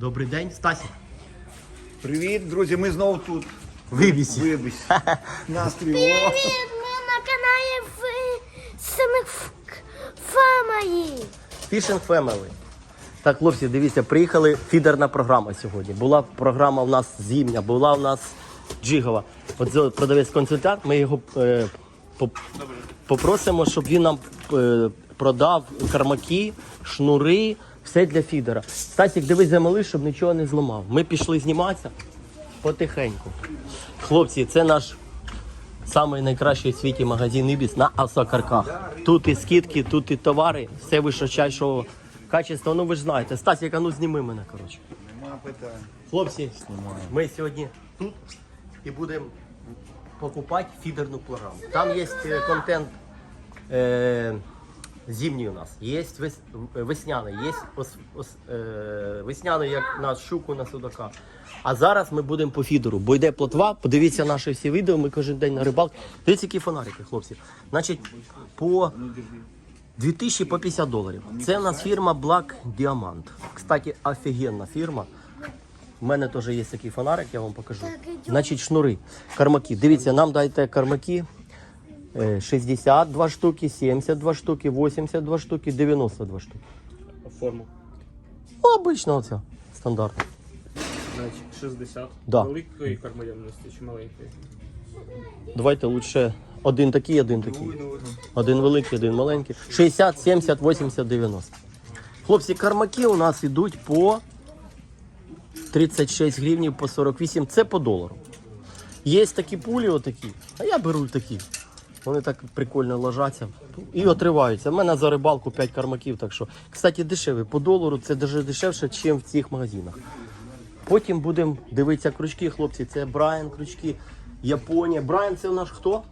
Добрий день, Стасік. Привіт, друзі, ми знову тут. Вибісі. Вибись. Настрій. О. Привіт, ми на каналі Синих Фамої. Fishing Family. Так, хлопці, дивіться, приїхали фідерна програма сьогодні. Була програма у нас зімня, була у нас джигова. От за- продавець консультант, ми його е, поп- попросимо, щоб він нам е, продав кармаки, шнури, все для фідера. Стасік, дивись за малий, щоб нічого не зламав. Ми пішли зніматися потихеньку. Хлопці, це наш Самий найкращий в світі магазин Ібіс на Асакарках. Тут і скидки, тут і товари, все височайшого качества. Ну ви ж знаєте. Стасік, а ну зніми мене, коротше. Нема питань. Хлопці, ми сьогодні тут і будемо покупати фідерну програму. Там є е, контент е, зимній у нас, є вес, весняний, є ос, ос, е, весняний, як на щуку, на судака. А зараз ми будемо по фідеру, бо йде плотва. Подивіться наші всі відео, ми кожен день на рибалку. Дивіться, які фонарики, хлопці. Значить, по 2000 по 50 доларів. Це у нас фірма Black Diamond. Кстати, офігенна фірма. У мене теж є такий фонарик, я вам покажу. Значить, шнури, кармаки. Дивіться, нам дайте кармаки. Е, 62 штуки, 72 штуки, 82 штуки, 92 штуки. Форму. Ну, обично оця, стандартно. Значить, 60. Да. Великої кормоємності чи маленької? Давайте лучше один такий, один такий. Один великий, один маленький. 60, 70, 80, 90. Хлопці, кармаки у нас йдуть по 36 гривнів, по 48. Це по долару. Є такі пулі, отакі, а я беру такі. Вони так прикольно ложаться і отриваються. У мене за рибалку 5 кармаків, так що. Кстати, дешеві. По долару це даже дешевше, ніж в цих магазинах. Потім будемо дивитися крючки, хлопці. Це Брайан крючки, Японія. Брайан це у нас хто?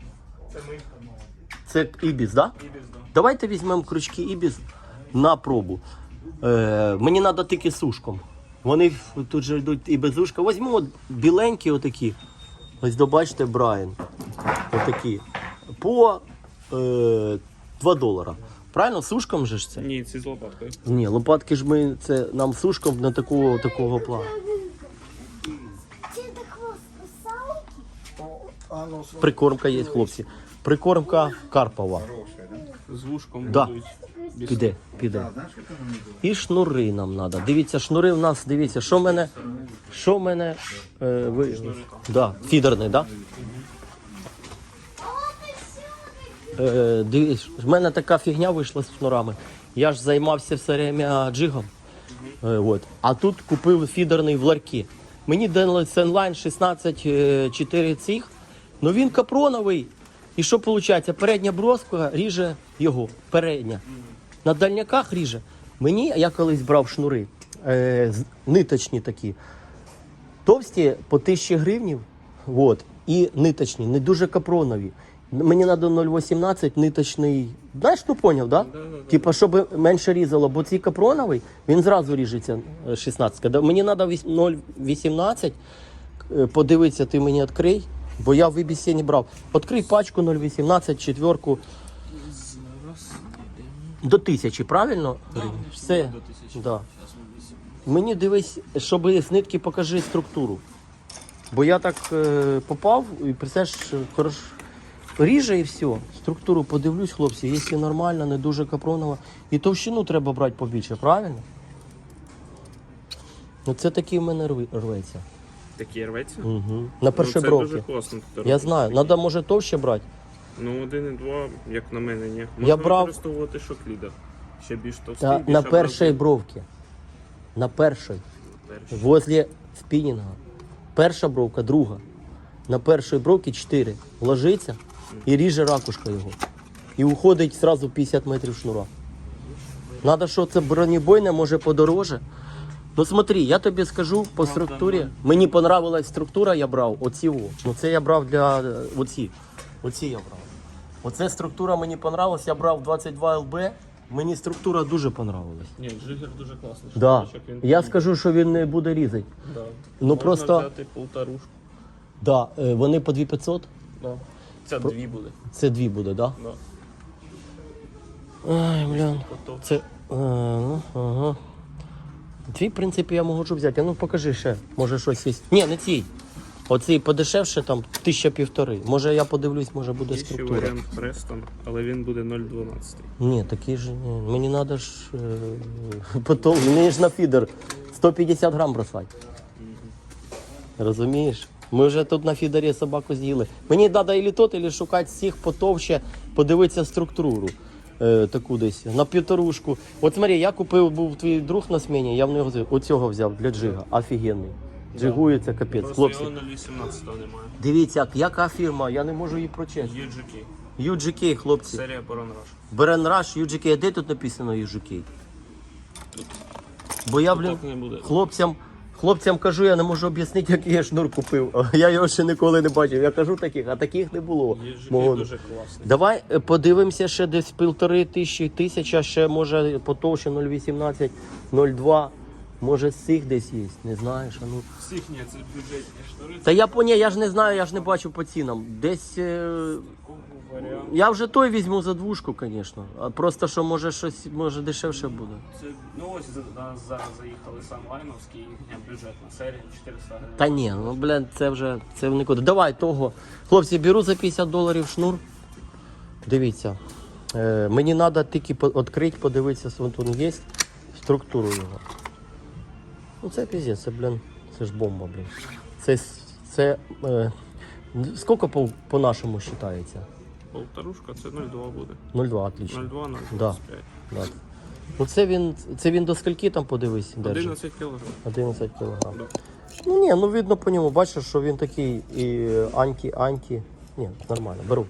Це ми. Це Ібіс, да? Ібіс, да. Давайте візьмемо крючки Ібіс на пробу. Е, мені треба тільки сушком. Вони тут же йдуть і без ушка. Візьмемо біленькі отакі. Ось добачте Брайан. Отакі. По е, 2 долара. Правильно, сушком же ж це? Ні, ці з лопаткою. Ні, лопатки ж ми це нам сушком на такого такого плану. Це так ну, Прикормка є, хлопці. Прикормка Карпова. З вушком Да. будуть. Піде, піде. І шнури нам треба. Дивіться, шнури в нас, дивіться, що в мене. Що в мене. Е, ви, да, фідерний, да? Е, дивіться, в мене така фігня вийшла з шнурами. Я ж займався все время джигом. Е, от. А тут купив фідерний в ларки. Мені дали Сенлайн 16 е, 4 цих, ну він капроновий. І що виходить? Передня броска ріже його. Передня. На дальняках ріже. Мені, я колись брав шнури, е, ниточні такі, товсті по 1000 гривнів, от, і ниточні, не дуже капронові. Мені треба 0,18 ниточний. Знаєш, ну поняв, да? Типа, щоб менше різало, бо цей капроновий, він зразу ріжеться е, 16. Когда Мені треба 0,18. е, Подивитися, ти мені відкрий, бо я в вибісі не брав. Відкрий пачку 0,18, четверку. До тисячі, правильно? Все. Да. Мені дивись, щоб з нитки покажи структуру. Бо я так е, попав і представляєш, хорош. Ріже і все. Структуру подивлюсь, хлопці, якщо нормально, не дуже капронова. І товщину треба брати побільше, правильно? Ну це такий в мене рветься. Такі рветься? Угу. На ну, це дуже класно. Я знаю, треба може товще брати. Ну, один і два, як на мене, ні. Я Можна брав- використовувати шокліда. Ще більш товстий, Та більш на першій бровці. На першій. Возле спінінга. Перша бровка, друга. На першій бровці 4. Ложиться і ріже ракушка його. І уходить одразу 50 метрів шнура. Надо, що це бронебойне, може подороже. Ну смотри, я тобі скажу по структурі. Мені понравилась структура, я брав оці. о. Ну це я брав для е, оці. Оці я брав. Оце структура мені понравилась, я брав 22 ЛБ. Мені структура дуже понравилась. Ні, джигер дуже класний. Да. він Я такий, скажу, що він не буде різати. Да. Ну Можна просто взяти полторушку. да, е, вони по 2500, Да. Це дві буде. це дві буде, да? Да. Ай, блін. Це. е, ну, ага. Твій, в принципі, я можу взяти. А ну покажи ще. Може щось є. Ні, не цій. Оцей подешевше там тисяча півтори. Може я подивлюсь, може буде Є ще варіант Престон, але він буде 0,12. Ні, такий же ні. Мені треба ж е, потом, мені ж на фідер 150 грам бросати. Розумієш? Ми вже тут на фідері собаку з'їли. Мені треба і тот, і шукати всіх потовще, подивитися структуру. Е, таку десь на півторушку. От смотри, я купив, був твій друг на сміні, я в нього оцього взяв для джига. Офігенний. Джигується капець. Просто Хлопці, його 0,18 немає. дивіться, яка фірма, я не можу її прочесть. UGK. UGK, хлопці. Серія Boron Rush. Раш, UGK, а де тут написано UGK? Бо я, блін, Так не буде. хлопцям, хлопцям кажу, я не можу об'яснити, який я шнур купив. Я його ще ніколи не бачив. Я кажу таких, а таких не було. Мого- дуже класний. Давай е, подивимося ще десь півтори тисячі, тисяча, ще може потовще 0,18, 0,2. Може з цих десь є, не знаєш, а ну. Всіх ні, це бюджетні штори. Та я поняв, я ж не знаю, я ж не бачу по цінам. Десь. Е... Варіант. Я вже той візьму за двушку, звісно. А просто що може щось може дешевше буде. Це, ну ось за- нас зараз заїхали сам Лайновський, їхня бюджетна серія 400 гривень. Та ні, ну блін, це вже це нікуди. Давай того. Хлопці, беру за 50 доларів шнур. Дивіться. Е, мені треба тільки відкрити, подивитися, він є, структуру його. Ну це піздець, це, блін, це ж бомба, блін. Це, це е, скільки по, по-нашому вважається? Полторушка це 0,2 буде. 0,2, отлично. 0,2 на Да. Да. Ну це він, це він до скільки там подивись? держить? 11 кг. 11 кілограм. Да. Ну ні, ну видно по ньому, бачиш, що він такий і анті-анті. Ні, нормально, беру.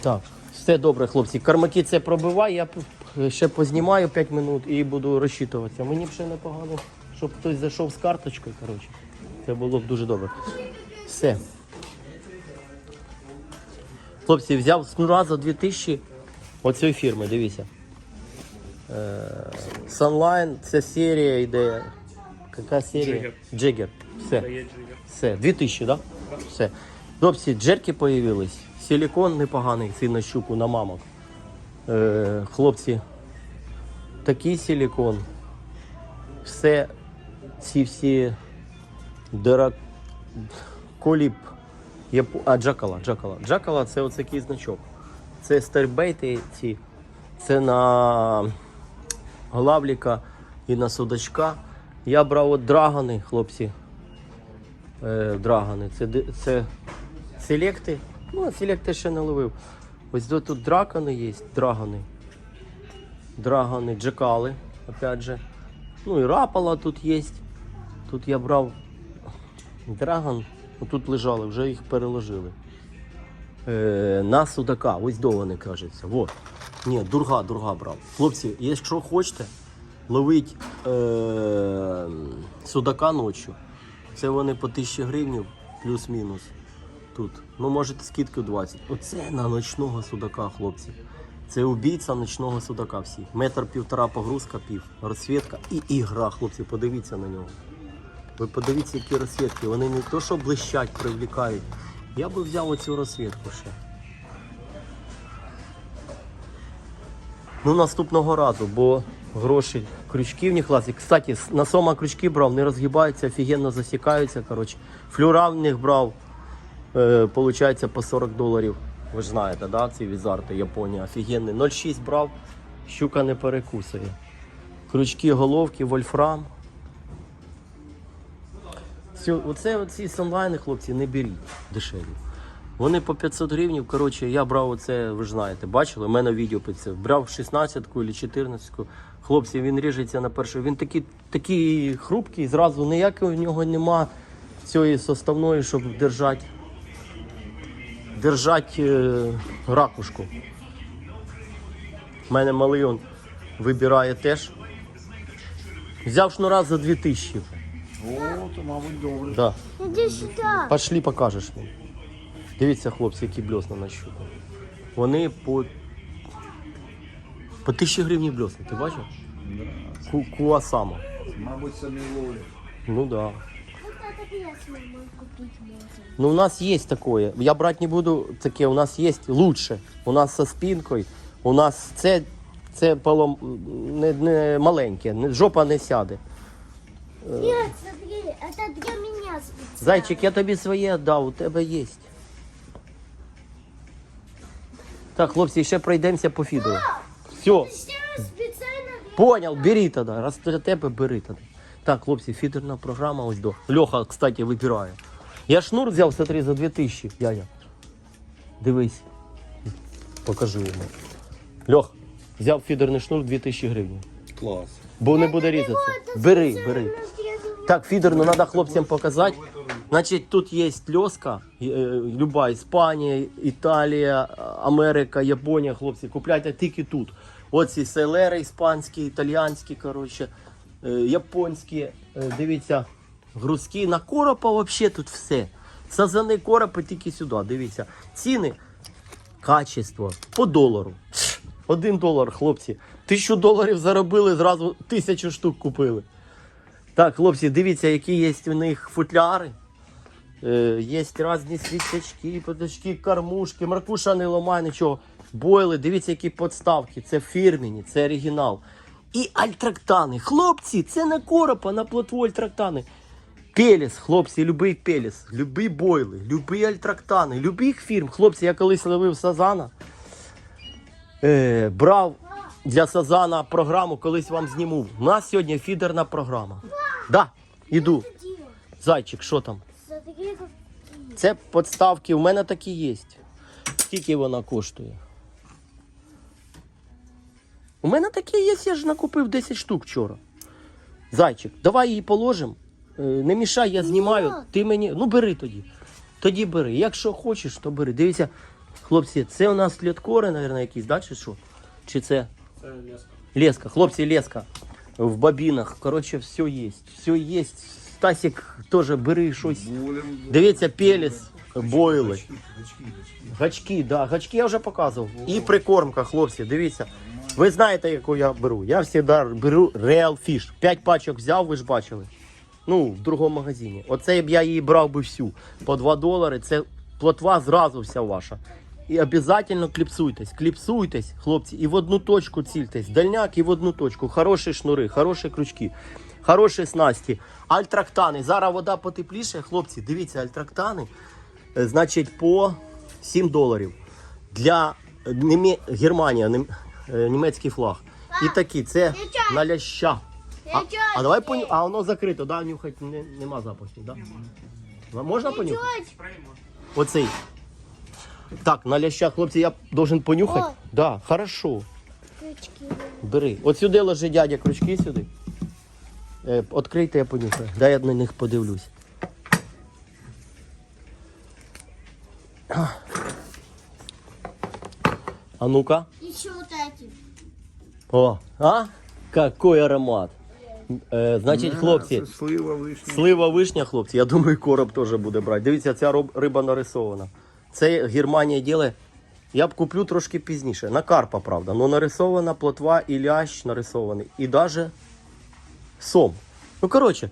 Так, все добре, хлопці. Кармаки це пробивай, я ще познімаю 5 минут і буду розчитуватися. Мені б ще непогано, щоб хтось зайшов з карточкою. Коротше. Це було б дуже добре. Все. Хлопці, взяв снура за 2000 оцієї фірми, дивіться. Е, Sunline, це серія йде. Яка серія? Джиггер. Все. Все. 2000, так? Да? Все. Хлопці, джерки появились. Силікон непоганий, цей на щуку, на мамок. Е, хлопці, такий силікон. Все, ці всі дира... коліб. Япу... А, джакала, джакала. Джакала це такий значок. Це старбейти ці. Це на главліка і на судачка. Я брав от драгони, хлопці. Е, драгони. Це, це селекти. Ну, селекти ще не ловив. Ось тут, тут дракони є, драгони. Драгони, джекали, опять же. Ну і рапала тут є. Тут я брав драгон. Тут лежали, вже їх переложили. Е, на судака, ось до вони кажеться. Вот. Ні, дурга, дурга брав. Хлопці, якщо хочете, ловить е, судака ночі. Це вони по 1000 гривень плюс-мінус. Тут. Ну, можете скидку 20. Оце на ночного судака, хлопці. Це убійця ночного судака всіх. Метр півтора погрузка, пів, розсвітка і ігра, хлопці, подивіться на нього. Ви подивіться, які розсвітки. Вони не то, що блищать, привлікають. Я би взяв оцю розсвітку ще. Ну, наступного разу, бо гроші, крючки в них класні. Кстати, на сома крючки брав, не розгибаються, офігенно засікаються. Коротше. Флюра в них брав, е, получається по 40 доларів. Ви ж знаєте, да? ці візарти Японія. Офігенний. 0,6 брав, щука не перекусує. Крючки, головки, вольфрам. Оце оці сонлайни, хлопці, не беріть дешеві. Вони по 500 гривень. Коротше, я брав оце, ви ж знаєте, бачили, у мене відео під це. Брав 16-ку чи 14-ку. Хлопці, він ріжеться на перший. Він такий, такий хрупкий, зразу ніякого в нього нема цієї составної, щоб держати держать, е, ракушку. У мене малий он вибирає теж. Взяв шнура за 2000. О, то, мабуть, добре. Да. Иди сюда. Пошли покажеш мені. Дивіться, хлопці, які блесна на щуку. Вони по. По тисячі гривень блесна, ти бачив? Ку Куасама. Мабуть, самі ловлять. Ну да. Ну, у нас є такое. Я брати не буду таке, у нас є лучше. У нас со спинкою. У нас це, Це полом не, не маленьке, жопа не сяде. Нет, смотри, это для меня специально. Зайчик, я тобі своє віддав, у тебе є. Так, хлопці, ще пройдемося по фідеру. Все, Все специально для понял, бери тоді. Раз для тебе бери тоді. Так, хлопці, фідерна програма ось до. Льоха, кстати, вибирає. Я шнур взяв, смотри, за 2000, дядя. Дивись. Покажи йому. Льох, взяв фідерний шнур 2000 гривень. Клас. Бо не буде різатися. Бери, бери. Так, фідерну треба хлопцям показати. Значить, тут є льоска, е, люба Іспанія, Італія, Америка, Японія, хлопці, купляйте тільки тут. Оці селери іспанські, італіянські, коротше, е, японські, е, дивіться, грузки на коропа взагалі тут все. Сазани коропи тільки сюди, дивіться. Ціни, качество по долару. Один долар, хлопці. Тисячу доларів заробили, зразу тисячу штук купили. Так, хлопці, дивіться, які є в них футляри. Е, є різні свічачки, подачки, кормушки, маркуша не ламає нічого. Бойли, дивіться, які подставки. Це фірмені, це оригінал. І альтрактани. Хлопці, це на коропа, на плотву альтрактани. Пеліс, хлопці, любий пеліс, любі бойли, любі альтрактани, любих фірм. Хлопці, я колись ловив сазана. Е, брав для Сазана програму, колись вам зніму. У нас сьогодні фідерна програма. Да, іду. Зайчик, що там? Це подставки, у мене такі є. Скільки вона коштує? У мене такі є, я ж накупив 10 штук вчора. Зайчик, давай її положимо. Е, Не мішай, я знімаю. Ні. Ти мені. Ну бери тоді. Тоді бери. Якщо хочеш, то бери. Дивіться, хлопці, це у нас літкори, мабуть, якісь, да, чи що? Чи це Це леска. леска? Хлопці, леска в бобінах. Коротше, все є. Все є. Стасік теж бери щось. Болем. Дивіться, пеліс, бойли. Гачки, да, гачки я вже показував. І прикормка, хлопці, дивіться. Ви знаєте, яку я беру. Я завжди беру Real Fish. П'ять пачок взяв, ви ж бачили. Ну, в другому магазині. Оце б я її брав би всю. По 2 долари. Це плотва зразу вся ваша. І обов'язково кліпсуйтесь. Кліпсуйтесь, хлопці, і в одну точку цільтесь. Дальняк і в одну точку. Хороші шнури, хороші крючки, хороші снасті. Альтрактани. Зараз вода потепліше, хлопці, дивіться, альтрактани. Е, Значить, по 7 доларів. Для е, Немі... Германія, нем... е, німецький флаг. І такі, це на ляща. А, а давай поню... А воно закрито, да? Нюхать не, нема запахів, да? Можна понюхати? Оцей. Так, на ляща, хлопці, я должен понюхати. О. Да, хорошо. Крючки. Бери. От сюди ложи дядя крючки сюди. Е, Открийте, я понюхаю. Дай я на них подивлюсь. А ну-ка. Еще вот эти. О, а? Какой аромат. Е, значить, хлопці, слива вишня. слива вишня, хлопці, я думаю, короб теж буде брати. Дивіться, ця роб- риба нарисована. Це Германія діле. Я б куплю трошки пізніше. На карпа, правда. але нарисована плотва і лящ нарисований. І навіть сом. Ну, коротше,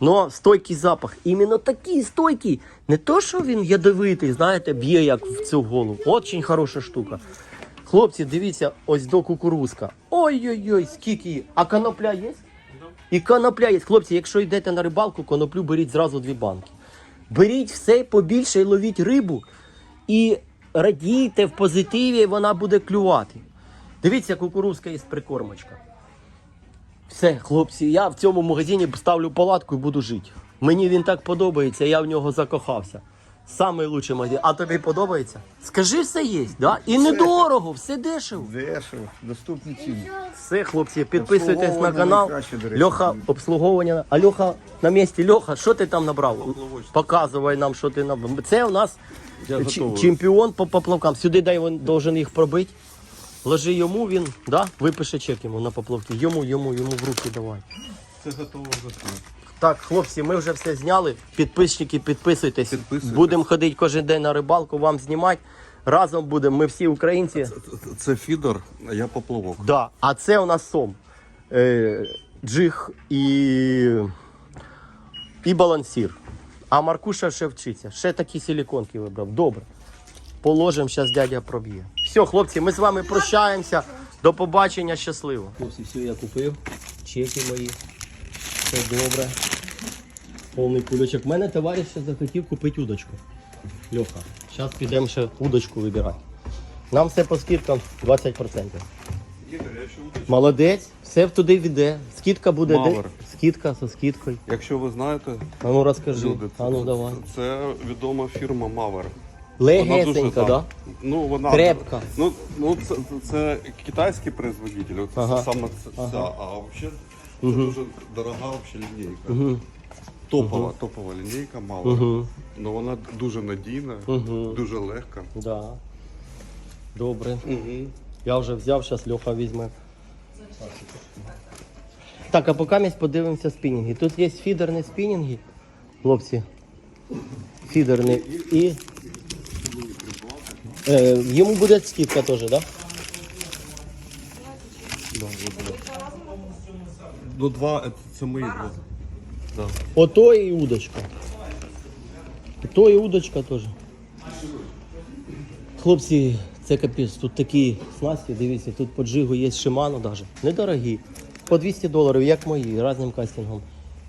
но стойкий запах. Іменно такий стойкий. Не то, що він ядовитий, знаєте, б'є як в цю голову. Очень хороша штука. Хлопці, дивіться, ось до кукурузка. Ой-ой-ой, скільки її. А конопля є? І конопля є. Хлопці, якщо йдете на рибалку, коноплю беріть зразу дві банки. Беріть все побільше і ловіть рибу. І радійте в позитиві, вона буде клювати. Дивіться, кукурузка є прикормочка. Все, хлопці, я в цьому магазині ставлю палатку і буду жити. Мені він так подобається, я в нього закохався. Самий лучший магазин. А тобі подобається? Скажи, все є, да? І недорого, все дешево. Дешево, доступні ціни. Все, хлопці, підписуйтесь на канал. найкраще, до речі. Льоха, обслуговування. А Льоха на місці. Льоха, що ти там набрав? Показувай нам, що ти набрав. Це у нас ч- чемпіон по поплавкам. Сюди дай він должен їх пробити. Ложи йому, він да, випише чек йому на поплавки. Йому, йому, йому в руки давай. Це готово готово. Так, хлопці, ми вже все зняли. Підписчики, підписуйтесь. Підписуйтесь. Будемо ходити кожен день на рибалку, вам знімати. Разом будемо, ми всі українці. Це фідер, а я поплавок. Да. А це у нас сом. Е, джиг і, і балансір. А Маркуша ще вчиться. Ще такі силіконки вибрав. Добре. Положимо, зараз дядя проб'є. Все, хлопці, ми з вами прощаємося. До побачення, щасливо. Хлопці, все я купив. Чеки мої. Все добре. Повний кульочок. У мене товариш захотів купити удочку. Льоха. Зараз підемо ще удочку вибирати. Нам все по скидкам 20%. Молодець, все туди йде. Скидка буде де? Мавер. Скидка за скидкою. Якщо ви знаєте, А ну розкажи. люди, А ну давай. це відома фірма Мавер. Легесенька, да? Ну, вона Крепка. Ну, ну це, це, це китайський производитель, це Ага. саме це, ця, а взагалі це дуже дорога вообще лінійка. Топова, топова лінійка Мавер. Угу. Ну вона дуже надійна, Угу. дуже легка. Да. Добре. Угу. Я вже взяв, зараз Льоха візьме. Так, а поки ми подивимося спінінги. Тут є фідерні спінінги, хлопці. Фідерні. І е, йому буде скидка теж, так? Да? Ну, два, це, це мої два. Да. Ото і удочка. Ото і удочка теж. Хлопці, це капець, тут такі снасті, дивіться, тут по джигу є Shimano навіть. Недорогі. По 200 доларів, як мої, разним кастингом.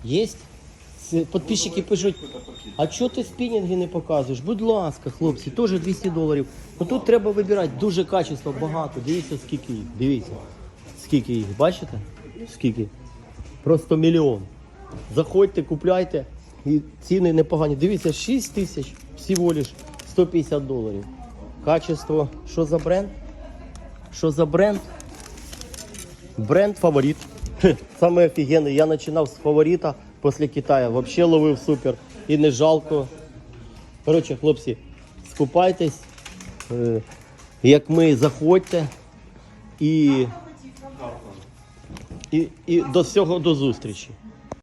Є. Це Підписчики пишуть, а чого ти спінінги не показуєш? Будь ласка, хлопці, теж 200 доларів. Ну тут треба вибирати дуже качество, багато. Дивіться, скільки їх. Дивіться. Скільки їх, бачите? Скільки? Просто мільйон. Заходьте, купляйте. І ціни непогані. Дивіться, 6 тисяч, всього лиш 150 доларів. Качество. Що за бренд? Що за бренд? Бренд фаворит. Саме офігенний. Я починав з фаворита після Китаю. Взагалі ловив супер. І не жалко. Коротше, хлопці, скупайтесь. Е, Як ми, заходьте. І, і, і до всього до зустрічі.